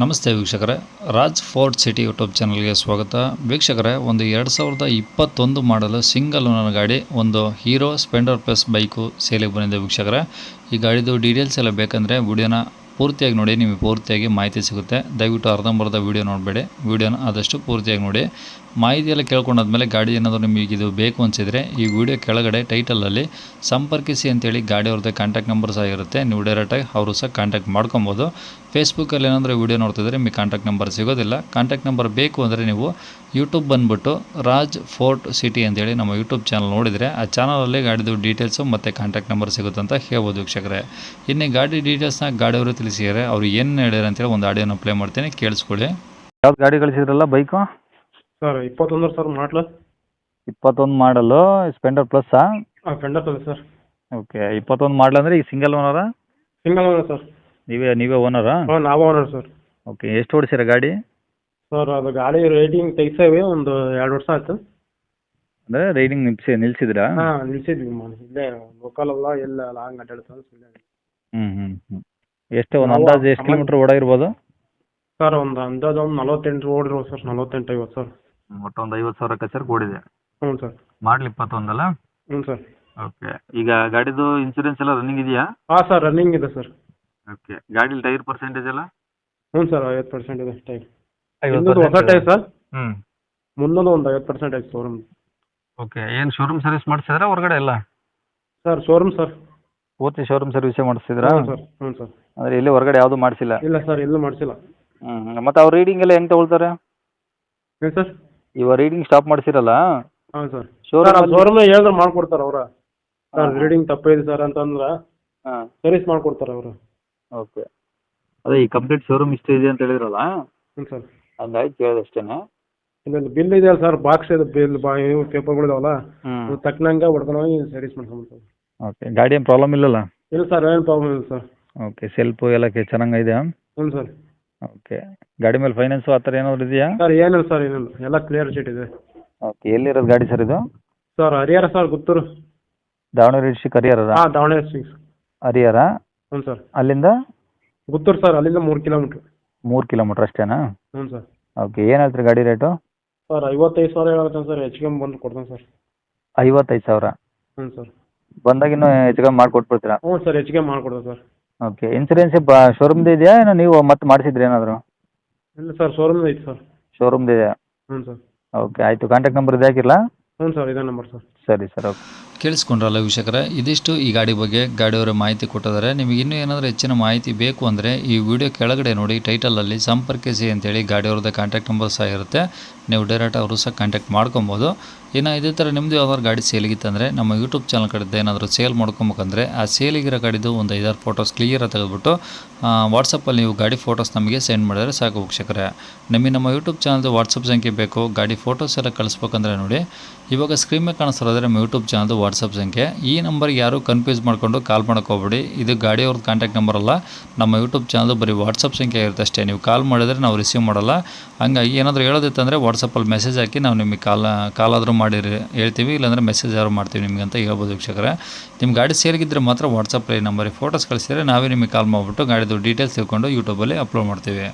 ನಮಸ್ತೆ ವೀಕ್ಷಕರೇ. Raj fort city YouTube ಚಾನಲ್ಗೆ ಸ್ವಾಗತ. ವೀಕ್ಷಕರೇ, ಒಂದು ಎರಡು ಸಾವಿರದ ಇಪ್ಪತ್ತೊಂದು ಮಾಡಲು ಸಿಂಗಲ್ ಓನರ್ ಗಾಡಿ, ಒಂದು ಹೀರೋ ಸ್ಪೆಂಡರ್ ಪ್ಲಸ್ ಬೈಕು ಸೇಲಿಗೆ ಬಂದಿದೆ ವೀಕ್ಷಕರೇ. ಈ ಗಾಡಿದು ಡೀಟೇಲ್ಸ್ ಎಲ್ಲ ಬೇಕಂದರೆ ವಿಡಿಯೋನ ಪೂರ್ತಿಯಾಗಿ ನೋಡಿ, ನಿಮಗೆ ಪೂರ್ತಿಯಾಗಿ ಮಾಹಿತಿ ಸಿಗುತ್ತೆ. ದಯವಿಟ್ಟು ಅರ್ಧಂಬರ್ಧ ವೀಡಿಯೋ ನೋಡಬೇಡಿ. ವೀಡಿಯೋನ ಆದಷ್ಟು ಪೂರ್ತಿಯಾಗಿ ನೋಡಿ. ಮಾಹಿತಿ ಎಲ್ಲ ಕೇಳ್ಕೊಂಡಾದ್ಮೇಲೆ ಗಾಡಿ ಏನಾದರೂ ನಿಮಗೆ ಇದು ಬೇಕು ಅನಿಸಿದರೆ ಈ ವಿಡಿಯೋ ಕೆಳಗಡೆ ಟೈಟಲಲ್ಲಿ ಸಂಪರ್ಕಿಸಿ ಅಂತೇಳಿ ಗಾಡಿ ಅವ್ರದ್ದು ಕಾಂಟ್ಯಾಕ್ಟ್ ನಂಬರ್ ಸಹ ಇರುತ್ತೆ. ನೀವು ಡೈರೆಕ್ಟಾಗಿ ಅವರು ಸಹ ಕಾಂಟ್ಯಾಕ್ಟ್ ಮಾಡ್ಕೊಬೋದು. ಫೇಸ್ಬುಕ್ಕಲ್ಲಿ ಏನಾದರೂ ವೀಡಿಯೋ ನೋಡ್ತಿದ್ರೆ ನಿಮಗೆ ಕಾಂಟ್ಯಾಕ್ಟ್ ನಂಬರ್ ಸಿಗೋದಿಲ್ಲ. ಕಾಂಟ್ಯಾಕ್ಟ್ ನಂಬರ್ ಬೇಕು ಅಂದರೆ ನೀವು ಯೂಟ್ಯೂಬ್ ಬಂದುಬಿಟ್ಟು ರಾಜ್ ಫೋರ್ಟ್ ಸಿಟಿ ಅಂತೇಳಿ ನಮ್ಮ ಯೂಟ್ಯೂಬ್ ಚಾನಲ್ ನೋಡಿದರೆ ಆ ಚಾನಲಲ್ಲಿ ಗಾಡಿದು ಡೀಟೇಲ್ಸು ಮತ್ತು ಕಾಂಟ್ಯಾಕ್ಟ್ ನಂಬರ್ ಸಿಗುತ್ತೆ ಅಂತ ಹೇಳ್ಬೋದು ವೀಕ್ಷಕರೇ. ಇನ್ನು ಗಾಡಿ ಡೀಟೇಲ್ಸ್ನ ಗಾಡಿಯವರು ತಿಳಿಸಿದ್ದಾರೆ. ಅವ್ರು ಏನು ಹೇಳ್ಯಾರ ಅಂತೇಳಿ ಒಂದು ಆಡಿಯೋನ ಪ್ಲೇ ಮಾಡ್ತೀನಿ. ಕೇಳಿಸ್ಕೊಳ್ಳಿ. ಯಾವ್ದು ಗಾಡಿ ಕಳಿಸಿದ್ರಲ್ಲ ಬೈಕು ಸರ್ ಇಪ್ಪತ್ತೊಂದರ ಸರ್ ಮಾಡಲು? ಇಪ್ಪತ್ತೊಂದು ಮಾಡಲು ಸ್ಪೆಂಡರ್ ಪ್ಲಸ್ಸಾ ಹಾಂ ಫೆಂಡರ್ ಇದೆ ಸರ್. ಓಕೆ ಇಪ್ಪತ್ತೊಂದು ಮಾಡಲ್ ಅಂದರೆ ಈಗ ಸಿಂಗಲ್ ಓನರಾ ಸಿಂಗಲ್ ಓನರ್ ಸರ್. ನೀವೇ ನೀವೇ ಓನರಾ ಹಾಂ ನಾವು ಓನರ್ ಸರ್. ಓಕೆ ಎಷ್ಟು ಓಡಿಸಿರ ಗಾಡಿ? ಸರ್ ಅದು ಗಾಡಿ ರೇಟಿಂಗ್ ತೆಗ್ಸೇವಿ ಒಂದು ಎರಡು ವರ್ಷ ಆಯ್ತು. ಅಂದರೆ ರೈಡಿಂಗ್ ನಿಲ್ಸಿ ನಿಲ್ಸಿದ್ರಾ? ಹಾಂ ನಿಲ್ಸಿದ್ವಿ ಮ ಇಲ್ಲೇ ಲೋಕಲ್ ಅಲ್ಲ ಎಲ್ಲ ಲಾಂಗ್ ಅಡ್ಡಾಡ್ತಾರೆ ಹ್ಞೂ ಹ್ಞೂ ಹ್ಞೂ ಎಷ್ಟು ಒಂದು ಅಂದಾಜು ಎಷ್ಟು ಕಿಲೋಮೀಟ್ರ್ ಓಡಾಗಿರ್ಬೋದು? ಸರ್ ಒಂದು ಅಂದಾಜು ಒಂದು ನಲವತ್ತೆಂಟು ಓಡಿರೋ ಸರ್ ನಲವತ್ತೆಂಟು ಐವತ್ತು ಸರ್. ಒಟ್ಟು ಒಂದ್ ಐವತ್ತು ಸಾವಿರ ಕಚೇರಿ ಕೊಡಿದೆ ಹ್ಞೂ ಸರ್. ಮಾಡಲ್ ಇಪ್ಪತ್ತೊಂದಲ್ಲ? ಹ್ಞೂ ಸರ್. ಓಕೆ. ಈಗ ಗಾಡಿದು ಇನ್ಸೂರೆನ್ಸ್ ಎಲ್ಲ ರನ್ನಿಂಗ್ ಇದೆಯಾ? ಹಾಂ ಸರ್ ರನ್ನಿಂಗ್ ಇದೆ ಸರ್. ಓಕೆ. ಗಾಡಿಲಿ ಟೈರ್ ಪರ್ಸೆಂಟೇಜ್ ಎಲ್ಲ? ಹ್ಞೂ ಸರ್ ಐವತ್ತು ಪರ್ಸೆಂಟ್ ಇದೆ ಟೈಮ್ ಇನ್ನೊಂದು ಹೊಸ ಟೈರ್ ಸರ್? ಹ್ಞೂ ಮುಂದೊಂದು ಒಂದು ಐವತ್ತು ಪರ್ಸೆಂಟ್ ಐತೆ ಶೋರೂಮ್ ಓಕೆ. ಏನು ಶೋರೂಮ್ ಸರ್ವಿಸ್ ಮಾಡಿಸಿದ್ರಾ ಹೊರಗಡೆ ಎಲ್ಲ? Sir showroom sir. ಪೂರ್ತಿ ಶೋರೂಮ್ ಸರ್ವಿಸೇ ಮಾಡಿಸಿದ್ರಾ? ಹ್ಞೂ ಸರ್ ಹ್ಞೂ ಸರ್. ಅಂದರೆ ಇಲ್ಲಿ ಹೊರಗಡೆ ಯಾವುದೂ ಮಾಡಿಸಿಲ್ಲ? ಇಲ್ಲ ಸರ್ ಎಲ್ಲೂ ಮಾಡಿಸಿಲ್ಲ. ಹ್ಞೂ ಮತ್ತು ಅವ್ರ ರೀಡಿಂಗ್ ಎಲ್ಲ ಹೆಂಗೆ ತಗೊಳ್ತಾರೆ? ಏನು ಸರ್? ಇವಾಗ ರೀಡಿಂಗ್ ಸ್ಟಾಪ್ ಮಾಡಿಸಿರಲ್ಲ? ಹಾಂ ಸರ್. ಶೋರೂಮ್ ಸರ್ ಶೋರೂಮ್ ಹೇಳಿದ್ರೆ ಮಾಡ್ಕೊಡ್ತಾರೆ ಅವ್ರ. ಸರ್. ರೀಡಿಂಗ್ ತಪ್ಪೈತಿ ಸರ್ ಅಂತಂದ್ರೆ ಹಾಂ. ಸರ್ವಿಸ್ ಮಾಡ್ಕೊಡ್ತಾರೆ ಅವರು. ಓಕೆ ಅದೇ ಈ ಕಂಪ್ಲೀಟ್ ಶೋರೂಮ್ ಇಷ್ಟು ಇದೆ ಅಂತ ಹೇಳಿದ್ರಲ್ಲ? ಹ್ಞೂ ಸರ್. ಹಂಗಾಗಿ ಕೇಳಿದೆ ಅಷ್ಟೇನೆ. ಇನ್ನೊಂದು ಬಿಲ್ ಇದೆಯಲ್ಲ ಸರ್ ಬಾಕ್ಸ್ ಇದೆ ಬಿಲ್ ಬಾ ಇವು ಪೇಪರ್ಗಳು ಇದಾವಲ್ಲ? ಹ್ಞೂ ತಕ್ಕನಂಗೆ ಹೊಡ್ಕೊಂಡೋಗಿ ಸರ್ವಿಸ್ ಮಾಡ್ಕೊಂಡ್ಬಿಡ್ತಾರೆ ಓಕೆ ಗಾಡಿ ಏನು ಪ್ರಾಬ್ಲಮ್ ಇಲ್ಲಲ್ಲ? ಇಲ್ಲ ಸರ್ ಏನು ಪ್ರಾಬ್ಲಮ್ ಇಲ್ಲ ಸರ್. ಓಕೆ ಸೆಲ್ಫು ಎಲ್ಲ ಕೆ ಚೆನ್ನಾಗಿದೆ ಹ್ಞೂ ಸರ್. ಓಕೆ ಗಾಡಿ ಮೇಲೆ ಫೈನಾನ್ಸ್ ಆ ಥರ ಏನಾದ್ರು ಇದೆಯಾ? ಸರ್ ಏನಿಲ್ಲ ಸರ್ ಏನಿಲ್ಲ. ಎಲ್ಲ ಕ್ಲಿಯರ್ ಶೀಟ್ ಇದೆ. ಓಕೆ ಎಲ್ಲಿರೋದು ಗಾಡಿ ಸರ್ ಇದು? Sir Harihara sir Guttur. Davanagere district Harihara ಹಾಂ ದಾವಣಗೆರೆ ಸಿಕ್ಸ್ ಹರಿಹರ? ಹ್ಞೂ ಸರ್. ಅಲ್ಲಿಂದ? ಗುತ್ತೂರು ಸರ್ ಅಲ್ಲಿಂದ ಮೂರು ಕಿಲೋಮೀಟ್ರ್ ಮೂರು ಕಿಲೋಮೀಟ್ರ್ ಅಷ್ಟೇನಾ? ಹ್ಞೂ ಸರ್. ಓಕೆ ಏನು ಹೇಳ್ತೀರಿ ಗಾಡಿ ರೇಟು ಸರ್ ಐವತ್ತೈದು ಸಾವಿರ ಹೇಳ್ತಾನೆ ಸರ್ ಹೆಚ್ಚಿಗೆ ಬಂದು ಕೊಡ್ತಾನೆ ಸರ್. ಐವತ್ತೈದು ಸಾವಿರ? ಹ್ಞೂ ಸರ್. ಬಂದಾಗ ಇನ್ನೂ ಹೆಚ್ಚು ಕಮ್ಮಿ ಮಾಡಿಕೊಟ್ಬಿಡ್ತೀರಾ? ಹ್ಞೂ ಸರ್ ಹೆಚ್ಚಿಗೆ ಮಾಡ್ಕೊಡ್ತಾರೆ ಸರ್. ಓಕೆ ಇನ್ಸೂರೆನ್ಸ್ ಬ ಶೋರೂಮ್ದು ಇದೆಯಾ? ಏನೋ ನೀವು ಮತ್ತೆ ಮಾಡಿಸಿದ್ರಿ ಏನಾದರೂ? ಇಲ್ಲ ಸರ್ ಶೋರೂಮ್ ಐತೆ ಸರ್. ಶೋರೂಮ್ದು ಇದೆಯಾ? ಹ್ಞೂ ಸರ್. ಓಕೆ ಆಯಿತು. ಕಾಂಟ್ಯಾಕ್ಟ್ ನಂಬರ್ ಇದು ಹಾಕಿರಲಾ? ಹ್ಞೂ ಸರ್ ಇದೇ ನಂಬರ್ ಸರ್. ಸರಿ ಸರ್ ಓಕೆ ಕೇಳಿಸ್ಕೊಂಡ್ರಲ್ಲ ವೀಕ್ಷಕರ ಇದಿಷ್ಟು ಈ ಗಾಡಿ ಬಗ್ಗೆ ಗಾಡಿಯವರ ಮಾಹಿತಿ ಕೊಟ್ಟಿದ್ದಾರೆ. ನಿಮಗೆ ಇನ್ನೂ ಏನಾದರೂ ಹೆಚ್ಚಿನ ಮಾಹಿತಿ ಬೇಕು ಅಂದರೆ ಈ ವಿಡಿಯೋ ಕೆಳಗಡೆ ನೋಡಿ ಟೈಟಲಲ್ಲಿ ಸಂಪರ್ಕಿಸಿ ಅಂತೇಳಿ ಗಾಡಿಯವ್ರದ್ದು ಕಾಂಟ್ಯಾಕ್ಟ್ ನಂಬರ್ ಸಹ ಇರುತ್ತೆ. ನೀವು ಡೈರೆಕ್ಟ್ ಅವರು ಸಹ ಕಾಂಟ್ಯಾಕ್ಟ್ ಮಾಡ್ಕೊಬೋದು. ಇನ್ನು ಇದೇ ಥರ ನಿಮ್ಮದು ಯಾವ್ದಾದ್ರು ಗಾಡಿ ಸೇಲಿಗಿತ್ತಂದರೆ ನಮ್ಮ ಯೂಟ್ಯೂಬ್ ಚಾನಲ್ ಕಡೆದು ಏನಾದರೂ ಸೇಲ್ ಮಾಡ್ಕೊಬೇಕಂದ್ರೆ ಆ ಸೇಲಿಗಿರೋ ಗಾಡಿದು ಒಂದು ಐದಾರು ಫೋಟೋಸ್ ಕ್ಲಿಯರಾಗಿ ತೆಗೆದುಬಿಟ್ಟು ವಾಟ್ಸಪ್ಪಲ್ಲಿ ನೀವು ಗಾಡಿ ಫೋಟೋಸ್ ನಮಗೆ ಸೆಂಡ್ ಮಾಡಿದರೆ ಸಾಕು ವೀಕ್ಷಕರೇ. ನಿಮಗೆ ನಮ್ಮ ಯೂಟ್ಯೂಬ್ ಚಾನಲ್ದು ವಾಟ್ಸಪ್ ಸಂಖ್ಯೆ ಬೇಕು, ಗಾಡಿ ಫೋಟೋಸ್ ಎಲ್ಲ ಕಳಿಸ್ಬೇಕಂದ್ರೆ ನೋಡಿ. ಇವಾಗ ಸ್ಕ್ರೀನ್ ಮೇಲೆ ನಮ್ಮ ಯೂಟ್ಯೂಬ್ ಚಾನಲ್ದು ವಾಟ್ಸಪ್ ಸಂಖ್ಯೆ. ಈ ನಂಬರ್ಗೆ ಯಾರು ಕನ್ಫ್ಯೂಸ್ ಮಾಡಿಕೊಂಡು ಕಾಲ್ ಮಾಡ್ಕೋಬೇಡಿ ಇದು ಗಾಡಿಯವ್ರದ್ದು ಕಾಂಟ್ಯಾಕ್ಟ್ ನಂಬರ್ ಅಲ್ಲ, ನಮ್ಮ ಯೂಟ್ಯೂಬ್ ಚಾನಲ್ದು ಬರೀ ವಾಟ್ಸಪ್ ಸಂಖ್ಯೆ ಇರುತ್ತೆ ಅಷ್ಟೇ. ನೀವು ಕಾಲ್ ಮಾಡಿದರೆ ನಾವು ರಿಸೀವ್ ಮಾಡಲ್ಲ. ಹಂಗಾಗಿ ಏನಾದರೂ ಹೇಳೋದಿತ್ತಂದರೆ ವಾಟ್ಸಪ್ಪಲ್ಲಿ ಮೆಸೇಜ್ ಹಾಕಿ ನಾವು ನಿಮಗೆ ಕಾಲ್ ಕಾಲಾದರೂ ಮಾಡಿರಿ ಹೇಳ್ತೀವಿ, ಇಲ್ಲಾಂದರೆ ಮೆಸೇಜ್ ಯಾರು ಮಾಡ್ತೀವಿ ನಿಮಗೆ ಅಂತ ಹೇಳ್ಬೋದು ವೀಕ್ಷಕರೇ. ನಿಮ್ಮ ಗಾಡಿ ಸೇರಿಗಿದ್ರೆ ಮಾತ್ರ ವಾಟ್ಸಪ್ಪಲ್ಲಿ ನಂಬರಿಗೆ ಫೋಟೋಸ್ ಕಳಿಸಿದ್ರೆ ನಾವೇ ನಿಮಗೆ ಕಾಲ್ ಮಾಡಿಬಿಟ್ಟು ಗಾಡಿದು ಡೀಟೇಲ್ಸ್ ತಿಳ್ಕೊಂಡು ಯೂಟ್ಯೂಬಲ್ಲಿ ಅಪ್ಲೋಡ್ ಮಾಡ್ತೀವಿ.